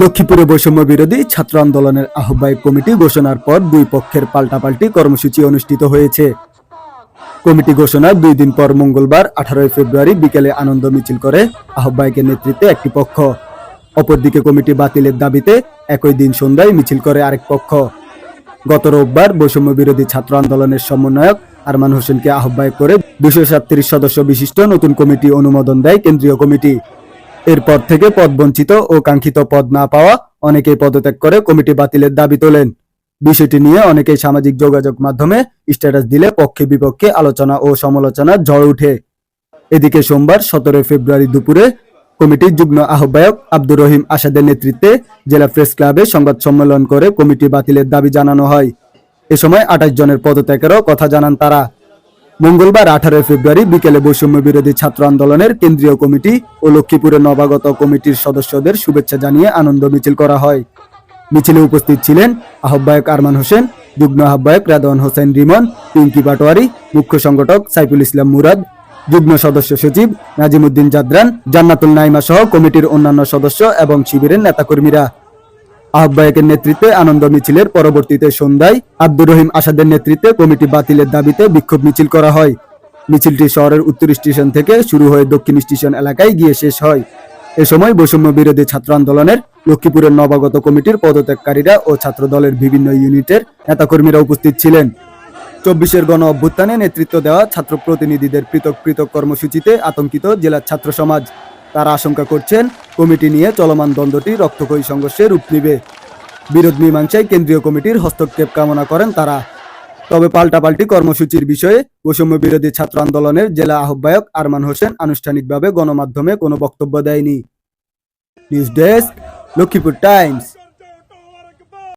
লক্ষ্মীপুরে বৈষম্য বিরোধী ছাত্র আন্দোলনের আহ্বায়ক কমিটি ঘোষণার পর দুই পক্ষের পাল্টাপাল্টি কর্মসূচি অনুষ্ঠিত হয়েছে। কমিটি ঘোষণার দুই দিন পর মঙ্গলবার, আঠারোই ফেব্রুয়ারি বিকেলে আনন্দ মিছিল করে আহ্বায়কের নেতৃত্বে একটি পক্ষ। অপরদিকে কমিটি বাতিলের দাবিতে একই দিন সন্ধ্যায় মিছিল করে আরেক পক্ষ। গত রোববার বৈষম্য বিরোধী ছাত্র আন্দোলনের সমন্বয়ক আরমান হোসেনকে আহ্বায়ক করে দুশো সদস্য বিশিষ্ট নতুন কমিটি অনুমোদন দেয় কেন্দ্রীয় কমিটি। এরপর থেকে পদ বঞ্চিত ও কাঙ্ক্ষিত পদ না পাওয়া অনেকেই পদত্যাগ করে কমিটি বাতিলের দাবি তোলেন। বিষয়টি নিয়ে অনেকেই সামাজিক যোগাযোগ মাধ্যমে স্ট্যাটাস দিলে পক্ষে বিপক্ষে আলোচনা ও সমালোচনার ঝড় ওঠে। এদিকে সোমবার সতেরোই ফেব্রুয়ারি দুপুরে কমিটির যুগ্ম আহ্বায়ক আব্দুর রহিম আসাদের নেতৃত্বে জেলা প্রেস ক্লাবে সংবাদ সম্মেলন করে কমিটি বাতিলের দাবি জানানো হয়। এ সময় আঠাশ জনের পদত্যাগেরও কথা জানান তারা। মঙ্গলবার আঠারোই ফেব্রুয়ারি বিকেলে বৈষম্য বিরোধী ছাত্র আন্দোলনের কেন্দ্রীয় কমিটি ও লক্ষ্মীপুরের নবাগত কমিটির সদস্যদের শুভেচ্ছা জানিয়ে আনন্দ মিছিল করা হয়। মিছিলে উপস্থিত ছিলেন আহ্বায়ক আরমান হোসেন, যুগ্ম আহ্বায়ক রাদওয়ান হোসেন রিমন, পিঙ্কি পাটোয়ারি, মুখ্য সংগঠক সাইফুল ইসলাম মুরাদ, যুগ্ম সদস্য সচিব নাজিমুদ্দিন জাদরান, জান্নাতুল নাইমা সহ কমিটির অন্যান্য সদস্য এবং শিবিরের নেতাকর্মীরা। আহ্বায়কের নেতৃত্বে আনন্দ মিছিলের পরবর্তীতে সন্ধ্যায় আব্দুর রহিম আসাদের নেতৃত্বে কমিটি বাতিলের দাবিতে বিক্ষোভ মিছিল করা হয়। মিছিলটি শহরের উত্তর স্টেশন থেকে শুরু হয়ে দক্ষিণ স্টেশন এলাকায় গিয়ে শেষ হয়। এ সময় বৈষম্য বিরোধী ছাত্র আন্দোলনের লক্ষ্মীপুরের নবাগত কমিটির পদত্যাগকারীরা ও ছাত্র দলের বিভিন্ন ইউনিটের নেতাকর্মীরা উপস্থিত ছিলেন। চব্বিশের গণ অভ্যুত্থানে নেতৃত্ব দেওয়া ছাত্র প্রতিনিধিদের পৃথক পৃথক কর্মসূচিতে আতঙ্কিত জেলার ছাত্র সমাজ। তারা আশঙ্কা করছেন কমিটি নিয়ে চলমান দ্বন্দ্বটি রক্তক্ষয়ী সংঘর্ষে রূপ নেবে। বিরোধ মীমাংসায় কেন্দ্রীয় কমিটির হস্তক্ষেপ কামনা করেন তারা। তবে পাল্টাপাল্টি কর্মসূচির বিষয়ে বৈষম্য বিরোধী ছাত্র আন্দোলনের জেলা আহ্বায়ক আরমান হোসেন আনুষ্ঠানিকভাবে গণমাধ্যমে কোনো বক্তব্য দেয়নি। News desk, Lakshmipur Times.